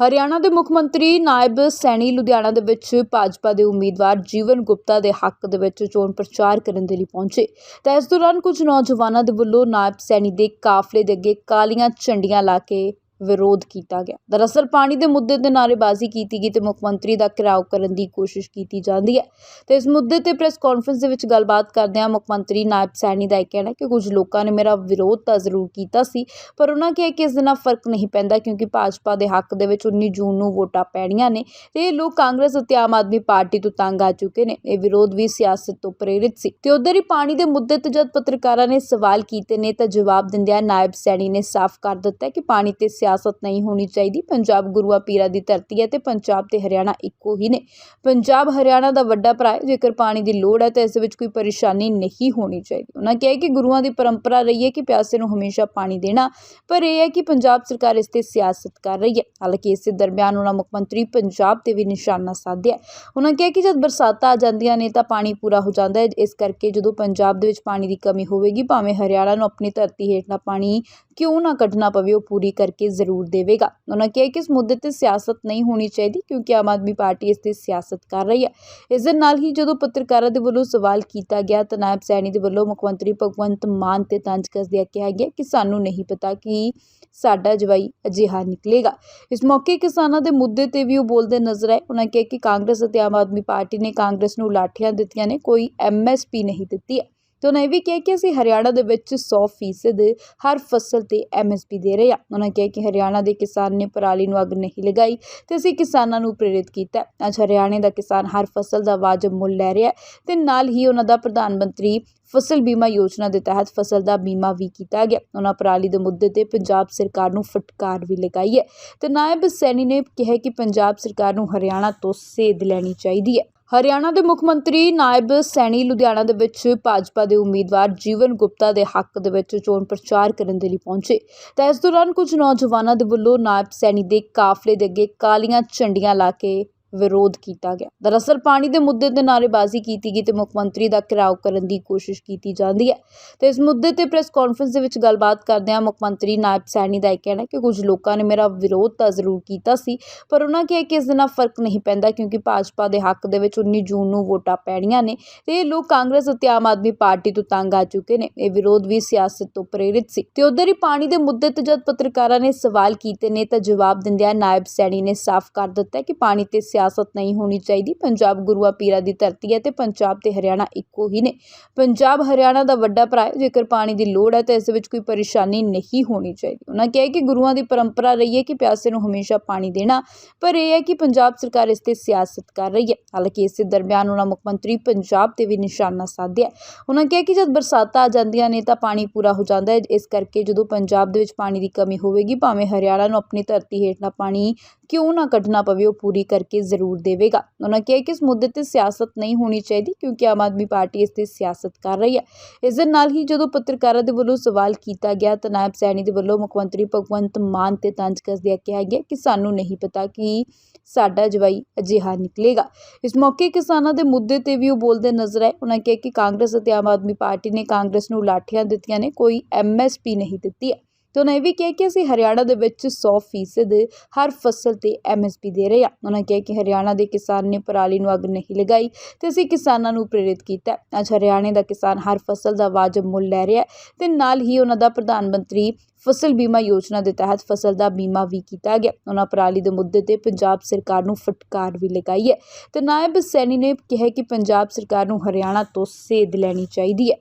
ਹਰਿਆਣਾ ਦੇ ਮੁੱਖ ਮੰਤਰੀ ਨਾਇਬ ਸੈਣੀ ਲੁਧਿਆਣਾ ਦੇ ਵਿੱਚ ਭਾਜਪਾ ਦੇ ਉਮੀਦਵਾਰ ਜੀਵਨ ਗੁਪਤਾ ਦੇ ਹੱਕ ਦੇ ਵਿੱਚ ਚੋਣ ਪ੍ਰਚਾਰ ਕਰਨ ਦੇ ਲਈ ਪਹੁੰਚੇ। ਤਾਂ ਇਸ ਦੌਰਾਨ ਕੁਝ ਨੌਜਵਾਨਾਂ ਦੇ ਵੱਲੋਂ ਨਾਇਬ ਸੈਣੀ ਦੇ ਕਾਫਲੇ ਦੇ ਅੱਗੇ ਕਾਲੀਆਂ ਝੰਡੀਆਂ ਲਾ ਕੇ ਵਿਰੋਧ ਕੀਤਾ ਗਿਆ। ਦਰਅਸਲ ਪਾਣੀ ਦੇ ਮੁੱਦੇ ਤੇ ਨਾਅਰੇਬਾਜ਼ੀ ਕੀਤੀ ਗਈ ਤੇ ਮੁੱਖ ਮੰਤਰੀ ਦਾ ਘਿਰਾਓ ਕਰਨ ਦੀ ਕੋਸ਼ਿਸ਼ ਕੀਤੀ ਜਾਂਦੀ ਹੈ। ਤੇ ਇਸ ਮੁੱਦੇ ਤੇ ਪ੍ਰੈਸ ਕਾਨਫਰੰਸ ਦੇ ਵਿੱਚ ਗੱਲਬਾਤ ਕਰਦਿਆਂ ਮੁੱਖ ਮੰਤਰੀ ਨਾਇਬ ਸੈਣੀ ਦਾ ਇਹ ਕਹਿਣਾ ਕਿ ਕੁਝ ਲੋਕਾਂ ਨੇ ਮੇਰਾ ਵਿਰੋਧ ਤਾਂ ਜ਼ਰੂਰ ਕੀਤਾ ਸੀ, ਪਰ ਉਹਨਾਂ ਕਿਹਾ ਕਿ ਇਸ ਨਾਲ ਫ਼ਰਕ ਨਹੀਂ ਪੈਂਦਾ ਕਿਉਂਕਿ ਭਾਜਪਾ ਦੇ ਹੱਕ ਦੇ ਵਿੱਚ 19 ਜੂਨ ਨੂੰ ਵੋਟਾਂ ਪੈਣੀਆਂ ਨੇ ਤੇ ਇਹ ਲੋਕ ਕਾਂਗਰਸ ਅਤੇ ਆਮ ਆਦਮੀ ਪਾਰਟੀ ਤੋਂ ਤੰਗ ਆ ਚੁੱਕੇ ਨੇ। ਇਹ ਵਿਰੋਧ ਵੀ ਸਿਆਸਤ ਤੋਂ ਪ੍ਰੇਰਿਤ ਸੀ। ਤੇ ਉਧਰ ਹੀ ਪਾਣੀ ਦੇ ਮੁੱਦੇ ਤੇ ਜਦ ਪੱਤਰਕਾਰਾਂ ਨੇ ਸਵਾਲ ਕੀਤੇ ਨੇ ਤਾਂ ਜਵਾਬ ਦਿੰਦਿਆਂ ਨਾਇਬ ਸੈਣੀ ਨੇ ਸਾਫ਼ ਕਰ ਦਿੱਤਾ ਕਿ ਪਾਣੀ ਤੇ ਸਿਆਸਤ ਸਿਆਸਤ ਨਹੀਂ ਹੋਣੀ ਚਾਹੀਦੀ। ਪੰਜਾਬ ਗੁਰੂਆਂ ਪੀਰਾਂ ਦੀ ਧਰਤੀ ਹੈ ਤੇ ਪੰਜਾਬ ਤੇ ਹਰਿਆਣਾ ਇੱਕੋ ਹੀ ਨੇ। ਪੰਜਾਬ ਹਰਿਆਣਾ ਦਾ ਵੱਡਾ ਭਰਾ ਹੈ। ਜੇਕਰ ਪਾਣੀ ਦੀ ਲੋੜ ਹੈ ਤਾਂ ਇਸ ਵਿੱਚ ਕੋਈ ਪਰੇਸ਼ਾਨੀ ਨਹੀਂ ਹੋਣੀ ਚਾਹੀਦੀ। ਉਹਨਾਂ ਕਿਹਾ ਕਿ ਗੁਰੂਆਂ ਦੀ ਪਰੰਪਰਾ ਰਹੀ ਹੈ ਕਿ ਪਿਆਸੇ ਨੂੰ ਹਮੇਸ਼ਾ ਪਾਣੀ ਦੇਣਾ, ਪਰ ਇਹ ਹੈ ਕਿ ਪੰਜਾਬ ਸਰਕਾਰ ਇਸ ਤੇ ਸਿਆਸਤ ਕਰ ਰਹੀ ਹੈ। ਹਾਲਾਂਕਿ ਇਸੇ ਦਰਮਿਆਨ ਉਹਨਾਂ ਮੁੱਖ ਮੰਤਰੀ ਪੰਜਾਬ ਤੇ ਵੀ ਨਿਸ਼ਾਨਾ ਸਾਧਿਆ ਉਹਨਾਂ ਕਿਹਾ ਕਿ ਜਦ ਬਰਸਾਤਾਂ ਆ ਜਾਂਦੀਆਂ ਨੇ ਤਾਂ ਪਾਣੀ ਪੂਰਾ ਹੋ ਜਾਂਦਾ ਹੈ। ਇਸ ਕਰਕੇ ਜਦੋਂ ਪੰਜਾਬ ਦੇ ਵਿੱਚ ਪਾਣੀ ਦੀ ਕਮੀ ਹੋਵੇਗੀ, ਭਾਵੇਂ ਹਰਿਆਣਾ ਨੂੰ ਆਪਣੀ ਧਰਤੀ ਹੇਠਲਾ ਪਾਣੀ ਕਿਉਂ ਨਾ ਕੱਢਣਾ ਪਵੇ, ਉਹ ਪੂਰੀ ਕਰਕੇ ਜ਼ਰੂਰ ਦੇਵੇਗਾ। ਉਹਨਾਂ ਕਿਹਾ ਕਿ ਇਸ ਮੁੱਦੇ ਤੇ ਸਿਆਸਤ ਨਹੀਂ ਹੋਣੀ ਚਾਹੀਦੀ, ਕਿਉਂਕਿ ਆਮ ਆਦਮੀ ਪਾਰਟੀ ਇਸ ਤੇ ਸਿਆਸਤ ਕਰ ਰਹੀ ਹੈ। ਇਸ ਦੇ ਨਾਲ ਹੀ ਜਦੋਂ ਪੱਤਰਕਾਰਾਂ ਦੇ ਵੱਲੋਂ ਸਵਾਲ ਕੀਤਾ ਗਿਆ, ਤਾਂ ਨਾਇਬ ਸੈਣੀ ਦੇ ਵੱਲੋਂ ਮੁੱਖ ਮੰਤਰੀ ਭਗਵੰਤ ਮਾਨ ਤੇ ਤੰਜ ਕੱਸਦਿਆਂ ਕਿਹਾ ਗਿਆ ਕਿ ਸਾਨੂੰ ਨਹੀਂ ਪਤਾ ਕਿ ਸਾਡਾ ਜਵਾਈ ਅਜਿਹਾ ਨਿਕਲੇਗਾ। ਇਸ ਮੌਕੇ ਕਿਸਾਨਾਂ ਦੇ ਮੁੱਦੇ ਤੇ ਵੀ ਉਹ ਬੋਲਦੇ ਨਜ਼ਰ ਆਏ। ਉਹਨਾਂ ਕਿਹਾ ਕਿ ਕਾਂਗਰਸ ਅਤੇ ਆਮ ਆਦਮੀ ਪਾਰਟੀ ਨੇ ਕਾਂਗਰਸ ਨੂੰ ਲਾਠੀਆਂ ਦਿੱਤੀਆਂ ਨੇ, ਕੋਈ ਐਮਐਸਪੀ ਨਹੀਂ ਦਿੱਤੀ ਹੈ। ਤੇ ਉਹਨਾਂ ਇਹ ਵੀ ਕਿਹਾ ਕਿ ਅਸੀਂ ਹਰਿਆਣਾ ਦੇ ਵਿੱਚ 100% ਹਰ ਫਸਲ ਤੇ ਐਮਐਸਪੀ ਦੇ ਰਹੇ ਹਾਂ। ਉਹਨਾਂ ਕਿਹਾ ਕਿ ਹਰਿਆਣਾ ਦੇ ਕਿਸਾਨ ਨੇ ਪਰਾਲੀ ਨੂੰ ਅੱਗ ਨਹੀਂ ਲਗਾਈ ਤੇ ਅਸੀਂ ਕਿਸਾਨਾਂ ਨੂੰ ਪ੍ਰੇਰਿਤ ਕੀਤਾ ਅੱਜ ਹਰਿਆਣੇ ਦਾ ਕਿਸਾਨ ਹਰ ਫਸਲ ਦਾ ਵਾਜਬ ਮੁੱਲ ਲੈ ਰਿਹਾ ਹੈ ਤੇ ਨਾਲ ਹੀ ਉਹਨਾਂ ਦਾ ਪ੍ਰਧਾਨ ਮੰਤਰੀ ਫਸਲ ਬੀਮਾ ਯੋਜਨਾ ਦੇ ਤਹਿਤ ਫਸਲ ਦਾ ਬੀਮਾ ਵੀ ਕੀਤਾ ਗਿਆ। ਉਹਨਾਂ ਪਰਾਲੀ ਦੇ ਮੁੱਦੇ ਤੇ ਪੰਜਾਬ ਸਰਕਾਰ ਨੂੰ ਫਟਕਾਰ ਵੀ ਲਗਾਈ ਹੈ ਤੇ ਨਾਇਬ ਸੈਣੀ ਨੇ ਕਿਹਾ ਕਿ ਪੰਜਾਬ ਸਰਕਾਰ ਨੂੰ ਹਰਿਆਣਾ ਤੋਂ ਸੇਧ ਲੈਣੀ ਚਾਹੀਦੀ ਹੈ। ਹਰਿਆਣਾ ਦੇ ਮੁੱਖ ਮੰਤਰੀ ਨਾਇਬ ਸੈਣੀ ਲੁਧਿਆਣਾ ਦੇ ਵਿੱਚ ਭਾਜਪਾ ਦੇ ਉਮੀਦਵਾਰ ਜੀਵਨ ਗੁਪਤਾ ਦੇ ਹੱਕ ਦੇ ਵਿੱਚ ਚੋਣ ਪ੍ਰਚਾਰ ਕਰਨ ਦੇ ਲਈ ਪਹੁੰਚੇ। ਤਾਂ ਇਸ ਦੌਰਾਨ ਕੁਝ ਨੌਜਵਾਨਾਂ ਦੇ ਵੱਲੋਂ ਨਾਇਬ ਸੈਣੀ ਦੇ ਕਾਫਲੇ ਦੇ ਅੱਗੇ ਕਾਲੀਆਂ ਝੰਡੀਆਂ ਲਾ ਕੇ ਵਿਰੋਧ ਕੀਤਾ ਗਿਆ। ਦਰਅਸਲ ਪਾਣੀ ਦੇ ਮੁੱਦੇ ਤੇ ਨਾਅਰੇਬਾਜ਼ੀ ਕੀਤੀ ਗਈ ਤੇ ਮੁੱਖ ਮੰਤਰੀ ਦਾ ਘਿਰਾਓ ਕਰਨ ਦੀ ਕੋਸ਼ਿਸ਼ ਕੀਤੀ ਜਾਂਦੀ ਹੈ। ਤੇ ਇਸ ਮੁੱਦੇ ਤੇ ਪ੍ਰੈਸ ਕਾਨਫਰੰਸ ਦੇ ਵਿੱਚ ਗੱਲਬਾਤ ਕਰਦਿਆਂ ਮੁੱਖ ਮੰਤਰੀ ਨਾਇਬ ਸੈਣੀ ਦਾ ਇਹ ਕਹਿਣਾ ਕਿ ਕੁਝ ਲੋਕਾਂ ਨੇ ਮੇਰਾ ਵਿਰੋਧ ਤਾਂ ਜ਼ਰੂਰ ਕੀਤਾ ਸੀ, ਪਰ ਉਹਨਾਂ ਕਿਹਾ ਕਿ ਇਸ ਨਾਲ ਫ਼ਰਕ ਨਹੀਂ ਪੈਂਦਾ ਕਿਉਂਕਿ ਭਾਜਪਾ ਦੇ ਹੱਕ ਦੇ ਵਿੱਚ 19 ਜੂਨ ਨੂੰ ਵੋਟਾਂ ਪੈਣੀਆਂ ਨੇ ਤੇ ਇਹ ਲੋਕ ਕਾਂਗਰਸ ਅਤੇ ਆਮ ਆਦਮੀ ਪਾਰਟੀ ਤੋਂ ਤੰਗ ਆ ਚੁੱਕੇ ਨੇ। ਇਹ ਵਿਰੋਧ ਵੀ ਸਿਆਸਤ ਤੋਂ ਪ੍ਰੇਰਿਤ ਸੀ। ਤੇ ਉਧਰ ਹੀ ਪਾਣੀ ਦੇ ਮੁੱਦੇ ਤੇ ਜਦ ਪੱਤਰਕਾਰਾਂ ਨੇ ਸਵਾਲ ਕੀਤੇ ਨੇ ਤਾਂ ਜਵਾਬ ਦਿੰਦਿਆਂ ਨਾਇਬ ਸੈਣੀ ਨੇ ਸਾਫ਼ ਕਰ ਦਿੱਤਾ ਕਿ ਪਾਣੀ ਤੇ ਸਿਆਸਤ ਨਹੀਂ ਹੋਣੀ ਚਾਹੀਦੀ। ਪੰਜਾਬ ਗੁਰੂਆਂ ਪੀਰਾਂ ਦੀ ਧਰਤੀ ਹੈ ਤੇ ਪੰਜਾਬ ਤੇ ਹਰਿਆਣਾ ਇੱਕੋ ਹੀ ਨੇ। ਪੰਜਾਬ ਹਰਿਆਣਾ ਦਾ ਵੱਡਾ ਭਰਾ ਹੈ, ਜੇਕਰ ਪਾਣੀ ਦੀ ਲੋੜ ਹੈ ਤਾਂ ਇਸ ਵਿੱਚ ਕੋਈ ਪਰੇਸ਼ਾਨੀ ਨਹੀਂ ਹੋਣੀ ਚਾਹੀਦੀ। ਉਹਨਾਂ ਕਿਹਾ ਕਿ ਗੁਰੂਆਂ ਦੀ ਪਰੰਪਰਾ ਰਹੀ ਹੈ ਕਿ ਪਿਆਸੇ ਨੂੰ ਹਮੇਸ਼ਾ ਪਾਣੀ ਦੇਣਾ, ਪਰ ਇਹ ਹੈ ਕਿ ਪੰਜਾਬ ਸਰਕਾਰ ਇਸ ਤੇ ਸਿਆਸਤ ਕਰ ਰਹੀ ਹੈ। ਹਾਲਾਂਕਿ ਇਸੇ ਦਰਮਿਆਨ ਉਹਨਾਂ ਮੁੱਖ ਮੰਤਰੀ ਪੰਜਾਬ ਤੇ ਵੀ ਨਿਸ਼ਾਨਾ ਸਾਧਿਆ ਉਹਨਾਂ ਕਿਹਾ ਕਿ ਜਦ ਬਰਸਾਤਾਂ ਆ ਜਾਂਦੀਆਂ ਨੇ ਤਾਂ ਪਾਣੀ ਪੂਰਾ ਹੋ ਜਾਂਦਾ ਹੈ। ਇਸ ਕਰਕੇ ਜਦੋਂ ਪੰਜਾਬ ਦੇ ਵਿੱਚ ਪਾਣੀ ਦੀ ਕਮੀ ਹੋਵੇਗੀ, ਭਾਵੇਂ ਹਰਿਆਣਾ ਨੂੰ ਆਪਣੀ ਧਰਤੀ ਹੇਠਲਾ ਪਾਣੀ ਕਿਉਂ ਨਾ ਕੱਢਣਾ ਪਵੇ, ਉਹ ਪੂਰੀ ਕਰਕੇ ਜ਼ਰੂਰ ਦੇਵੇਗਾ। ਉਹਨਾਂ ਕਿਹਾ ਕਿ ਇਸ ਮੁੱਦੇ ਤੇ ਸਿਆਸਤ ਨਹੀਂ ਹੋਣੀ ਚਾਹੀਦੀ ਕਿਉਂਕਿ ਆਮ ਆਦਮੀ ਪਾਰਟੀ ਇਸ ਤੇ ਸਿਆਸਤ ਕਰ ਰਹੀ ਹੈ। ਇਸ ਦੇ ਨਾਲ ਹੀ ਜਦੋਂ ਪੱਤਰਕਾਰਾਂ ਦੇ ਵੱਲੋਂ ਸਵਾਲ ਕੀਤਾ ਗਿਆ ਤਾਂ ਨਾਇਬ ਸੈਣੀ ਦੇ ਵੱਲੋਂ ਮੁੱਖ ਮੰਤਰੀ ਭਗਵੰਤ ਮਾਨ ਤੇ ਤੰਜ ਕੱਸਦਿਆਂ ਕਿਹਾ ਗਿਆ ਕਿ ਸਾਨੂੰ ਨਹੀਂ ਪਤਾ ਕਿ ਸਾਡਾ ਜਵਾਈ ਅਜਿਹਾ ਨਿਕਲੇਗਾ। ਇਸ ਮੌਕੇ ਕਿਸਾਨਾਂ ਦੇ ਮੁੱਦੇ ਤੇ ਵੀ ਉਹ ਬੋਲਦੇ ਨਜ਼ਰ ਆਏ। ਉਹਨਾਂ ਕਿਹਾ ਕਿ ਕਾਂਗਰਸ ਅਤੇ ਆਮ ਆਦਮੀ ਪਾਰਟੀ ਨੇ ਕਾਂਗਰਸ ਨੂੰ ਲਾਠੀਆਂ ਦਿੱਤੀਆਂ ਨੇ, ਕੋਈ ਐਮਐਸਪੀ ਨਹੀਂ ਦਿੱਤੀ ਹੈ। ਤੇ ਉਹਨਾਂ ਇਹ ਵੀ ਕਿਹਾ ਕਿ ਅਸੀਂ ਹਰਿਆਣਾ ਦੇ ਵਿੱਚ 100% ਹਰ ਫਸਲ ਤੇ ਐਮਐਸਪੀ ਦੇ ਰਹੇ ਹਾਂ। ਉਹਨਾਂ ਕਿਹਾ ਕਿ ਹਰਿਆਣਾ ਦੇ ਕਿਸਾਨ ਨੇ ਪਰਾਲੀ ਨੂੰ ਅੱਗ ਨਹੀਂ ਲਗਾਈ ਤੇ ਅਸੀਂ ਕਿਸਾਨਾਂ ਨੂੰ ਪ੍ਰੇਰਿਤ ਕੀਤਾ। ਅੱਜ ਹਰਿਆਣੇ ਦਾ ਕਿਸਾਨ ਹਰ ਫਸਲ ਦਾ ਵਾਜਬ ਮੁੱਲ ਲੈ ਰਿਹਾ ਹੈ ਤੇ ਨਾਲ ਹੀ ਉਹਨਾਂ ਦਾ ਪ੍ਰਧਾਨ ਮੰਤਰੀ ਫਸਲ ਬੀਮਾ ਯੋਜਨਾ ਦੇ ਤਹਿਤ ਫਸਲ ਦਾ ਬੀਮਾ ਵੀ ਕੀਤਾ ਗਿਆ। ਉਹਨਾਂ ਪਰਾਲੀ ਦੇ ਮੁੱਦੇ ਤੇ ਪੰਜਾਬ ਸਰਕਾਰ ਨੂੰ ਫਟਕਾਰ ਵੀ ਲਗਾਈ ਹੈ ਤੇ ਨਾਇਬ ਸੈਣੀ ਨੇ ਕਿਹਾ ਕਿ ਪੰਜਾਬ ਸਰਕਾਰ ਨੂੰ ਹਰਿਆਣਾ ਤੋਂ ਸੇਧ ਲੈਣੀ ਚਾਹੀਦੀ ਹੈ।